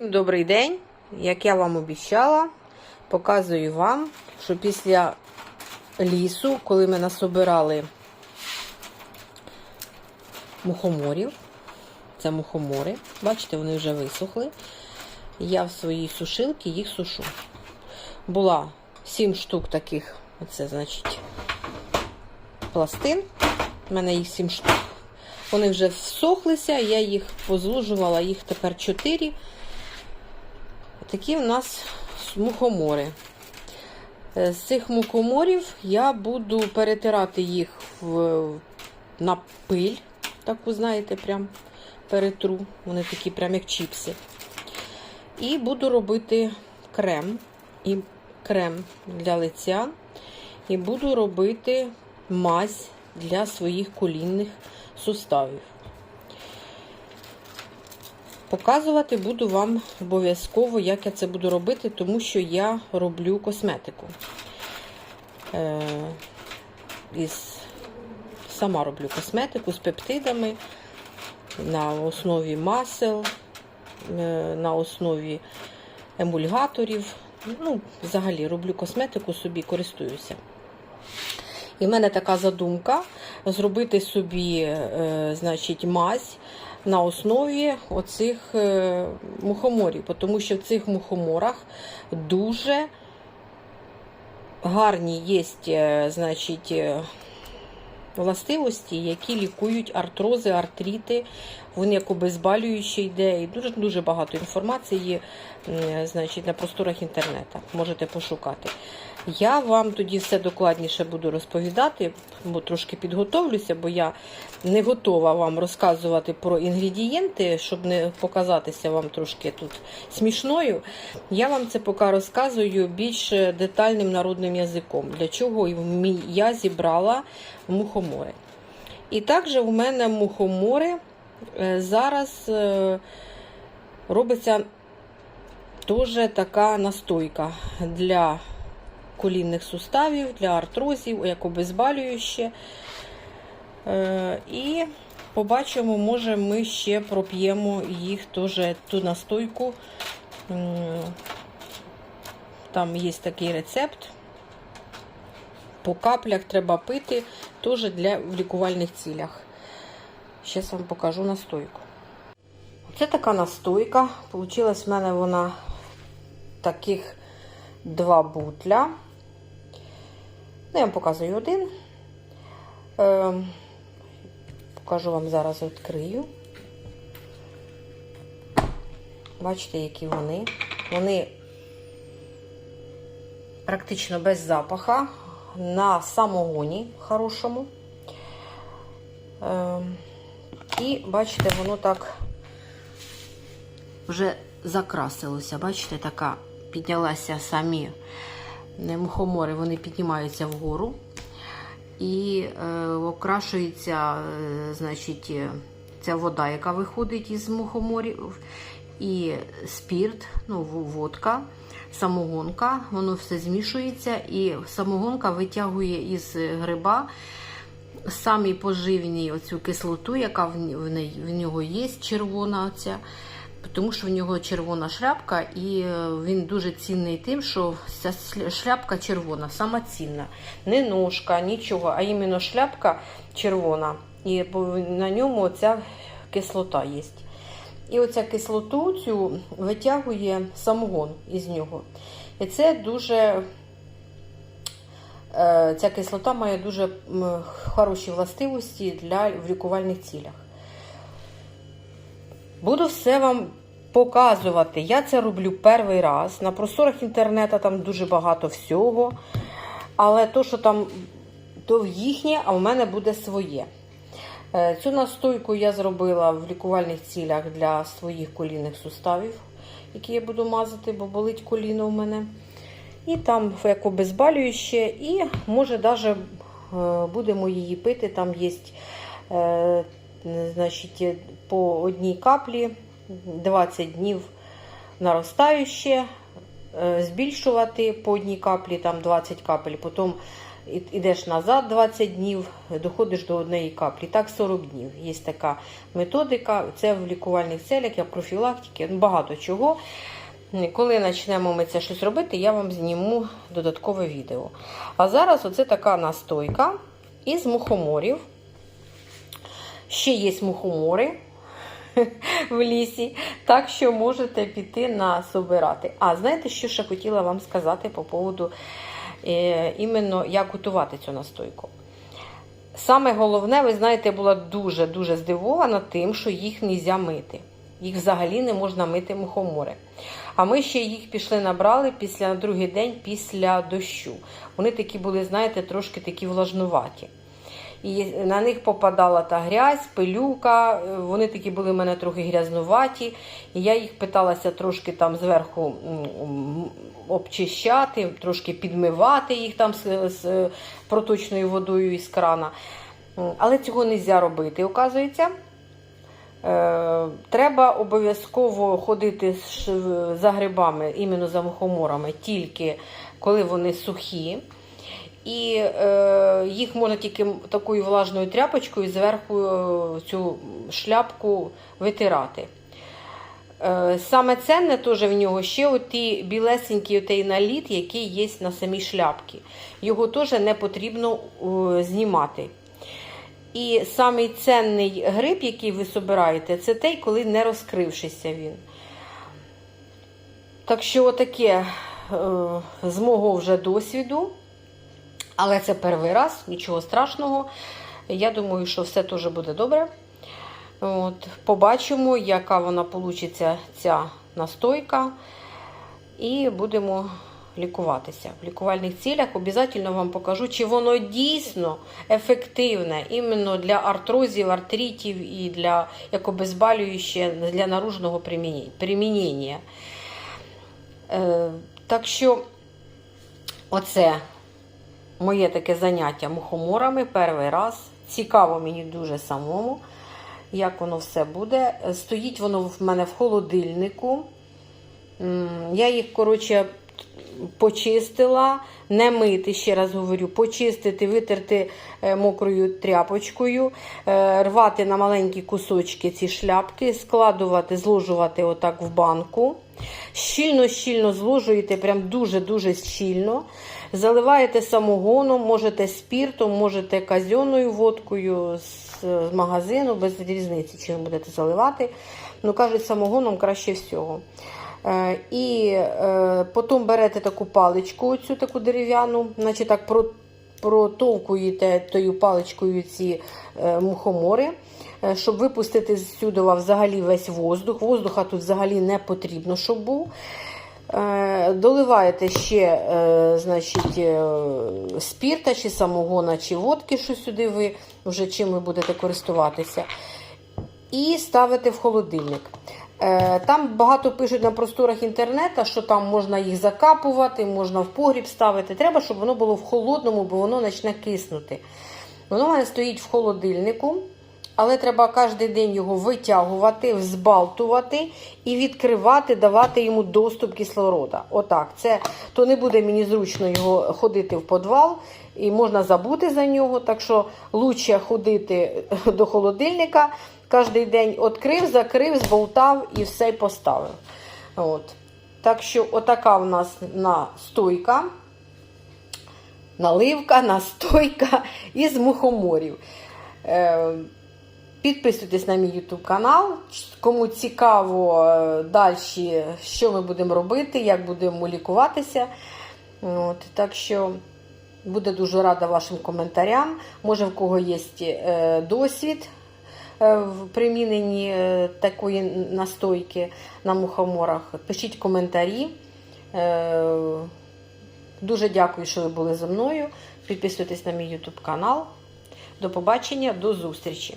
Добрий день! Як я вам обіцяла, показую вам, що після лісу, коли ми насобирали мухоморів, це мухомори, бачите, вони вже висохли. Я в своїй сушилці їх сушу. Була 7 штук таких, оце значить, пластин. У мене їх 7 штук. Вони вже всохлися, я їх позлужувала, їх тепер 4. Такі в нас мухомори. Е, З цих мухоморів я буду перетирати їх в, на пиль, таку, знаєте, прям перетру. Вони такі прям як чіпси. І буду робити крем і крем для лиця. І буду робити мазь для своїх колінних суставів. Показувати буду вам обов'язково, як я це буду робити, тому що я роблю косметику. Е, із, сама роблю косметику з пептидами на основі масел, е, на основі емульгаторів. Ну, взагалі роблю косметику собі, користуюся. І в мене така задумка зробити собі, е, значить, мазь на основі оцих е, мухоморів, тому що в цих мухоморах дуже гарні є, е, значить, е, властивості, які лікують артрози, артрити. Вони як обезболюючі йде. І дуже дуже багато інформації значить, на просторах інтернету. Можете пошукати. Я вам тоді все докладніше буду розповідати, бо трошки підготовлюся, бо я не готова вам розказувати про інгредієнти, щоб не показатися вам трошки тут смішною. Я вам це поки розказую більш детальним народним язиком, для чого я зібрала мухомори. І також у мене мухомори зараз е, робиться теж така настойка для колінних суставів, для артрозів, як обезболююче. Е, І побачимо, може, ми ще проп'ємо їх теж ту настойку. Там є такий рецепт. По каплях треба пити теж для в лікувальних цілях. Зараз вам покажу настойку. Це така настойка. Получилась в мене вона таких два бутля. Ну, я вам показую один. Е, покажу вам зараз відкрию. Бачите, які вони. Вони практично без запаха, на самогоні хорошому. Е, і бачите, воно так вже закрасилося. Бачите, така піднялася самі мухомори, вони піднімаються вгору. І е, окрашується, е, значить, е, ця вода, яка виходить із мухоморів, і спірт, ну, водка, самогонка, воно все змішується, і самогонка витягує із гриба самі поживні оцю кислоту, яка в, нього є, червона оця. Тому що в нього червона шляпка, і е, він дуже цінний тим, що ця шляпка червона, сама цінна. Не ножка, нічого, а іменно шляпка червона. І на ньому оця кислота є. І оця кислоту цю витягує самогон із нього. І це дуже. Е, Ця кислота має дуже хороші властивості для в лікувальних цілях. Буду все вам показувати. Я це роблю перший раз. На просторах інтернету там дуже багато всього. Але то, що там то їхнє, а в мене буде своє. Е, Цю настойку я зробила в лікувальних цілях для своїх колінних суставів, які я буду мазати, бо болить коліно у мене. І там як обезболююче, і може навіть будемо її пити. Там є е, значить, по одній каплі 20 днів наростаюче, е, збільшувати по одній каплі, там 20 капель, потім ідеш назад 20 днів, доходиш до однієї каплі. Так 40 днів. Є така методика. Це в лікувальних целях, як профілактики, багато чого. Коли почнемо ми це щось робити, я вам зніму додаткове відео. А зараз оце така настойка із мухоморів. Ще є мухомори в лісі, так що можете піти на собирати. А знаєте, що ще хотіла вам сказати по поводу е, іменно як готувати цю настойку? Саме головне, ви знаєте, я була дуже-дуже здивована тим, що їх не можна мити. Їх взагалі не можна мити мухомори. А ми ще їх пішли набрали після на другий день після дощу. Вони такі були, знаєте, трошки такі влажнуваті. І на них попадала та грязь, пилюка. Вони такі були в мене трохи грязнуваті. І я їх питалася трошки там зверху обчищати, трошки підмивати їх там з проточною водою із крана. Але цього не можна робити, оказується. Е, Треба обов'язково ходити за грибами, іменно за мухоморами, тільки коли вони сухі. І е, їх можна тільки такою влажною тряпочкою зверху е, цю шляпку витирати. Е, саме ценне теж в нього ще оті білесенький отей наліт, який є на самій шляпці. Його теж не потрібно е, знімати. І самий ценний гриб, який ви собираєте, це той, коли не розкрившися він. Так що, отаке е, з мого вже досвіду. Але це перший раз, нічого страшного. Я думаю, що все теж буде добре. От, побачимо, яка вона вийде, ця настойка. І будемо лікуватися. В лікувальних цілях обов'язково вам покажу, чи воно дійсно ефективне іменно для артрозів, артритів і для як обезболююче для наружного примінення-. Е, так що, оце моє таке заняття мухоморами перший раз. Цікаво мені дуже самому, як воно все буде. Стоїть воно в мене в холодильнику. Я їх, коротше, почистила, не мити, ще раз говорю, почистити, витерти е, мокрою тряпочкою, е, рвати на маленькі кусочки ці шляпки, складувати, зложувати отак в банку. Щільно-щільно зложуєте, прям дуже-дуже щільно. Заливаєте самогоном, можете спіртом, можете казьоною водкою з магазину, без різниці, чим будете заливати. Ну, кажуть, самогоном краще всього. Е, І е, потім берете таку паличку, оцю таку дерев'яну, значить так протовкуєте тою паличкою ці е, мухомори, щоб випустити зсюди взагалі весь воздух. Воздуха тут взагалі не потрібно, щоб був. Доливаєте ще значить, спірта, чи самогона, чи водки, що сюди ви вже чим ви будете користуватися. І ставите в холодильник. Е, Там багато пишуть на просторах інтернету, що там можна їх закапувати, можна в погріб ставити. Треба, щоб воно було в холодному, бо воно почне киснути. Воно в мене стоїть в холодильнику, але треба кожен день його витягувати, взбалтувати і відкривати, давати йому доступ кислорода. Отак. Це то не буде мені зручно його ходити в підвал, і можна забути за нього. Так що краще ходити до холодильника. Кожен день відкрив, закрив, зболтав і все поставив. От. Так що, отака в нас настойка, наливка, настойка із мухоморів. Е, Підписуйтесь на мій YouTube канал. Кому цікаво е, далі, що ми будемо робити, як будемо лікуватися. От, так що буде дуже рада вашим коментарям. Може, в кого є е, досвід в приміненні е, такої настойки на мухоморах. Пишіть коментарі. Е, Дуже дякую, що ви були зі мною. Підписуйтесь на мій YouTube канал. До побачення, до зустрічі!